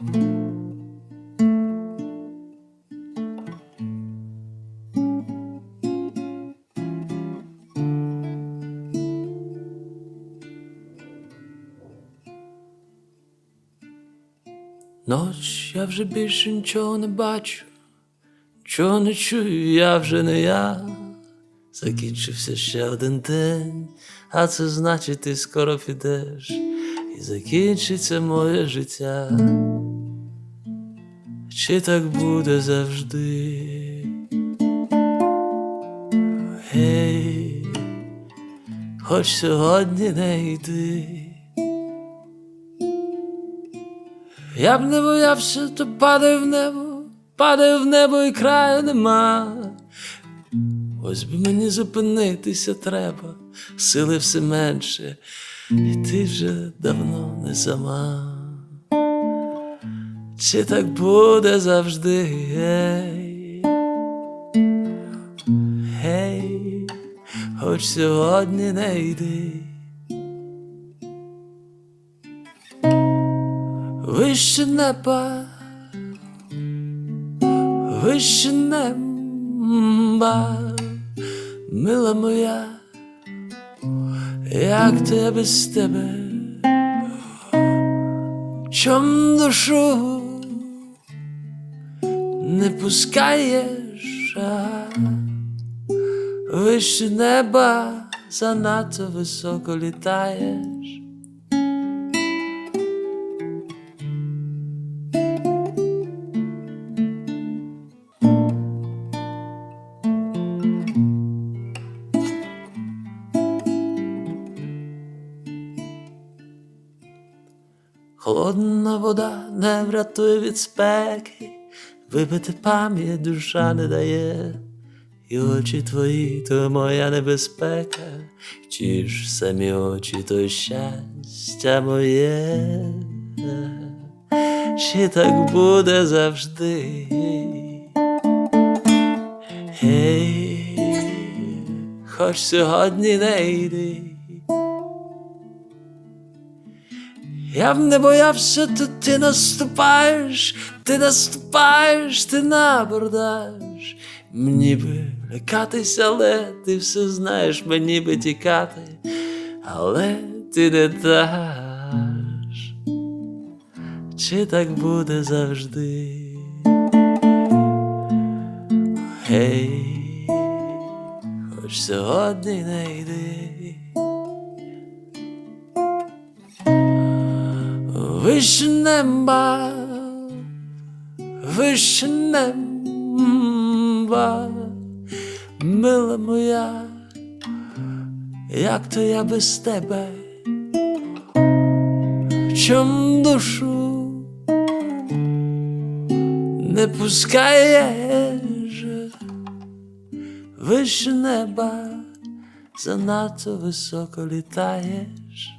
Ноч я вже більше нічого не бачу, нічого не чую, я вже не я. Закінчився ще один день, а це значить, ти скоро підеш, і закінчиться моє життя. Чи так буде завжди? Гей, хоч сьогодні не йди. Я б не боявся, то падаю в небо, падаю в небо і краю нема. Ось би мені зупинитися треба, сили все менше, і ти вже давно не сама. Чи так буде завжди? Гей, гей, хоч сьогодні не йди. Вище неба, вище неба, мила моя, як я без тебе, чом душу не пускаєш, а вище неба занадто високо літаєш. Холодна вода не врятує від спеки, випити пам'ять душа не дає, і очі твої то моя небезпека, ті ж самі очі, то щастя моє, чи так буде завжди? Гей, хоч сьогодні не йди. Я б не боявся, то ти наступаєш, ти наступаєш, ти набордаш. Мені би лякатись, але ти все знаєш, мені би тікати, але ти не даш. Чи так буде завжди? Гей, хоч сьогодні не йди. Вище неба, вище неба, мила моя, як то я без тебе, чом душу не пускаєш, вище неба занадто високо літаєш.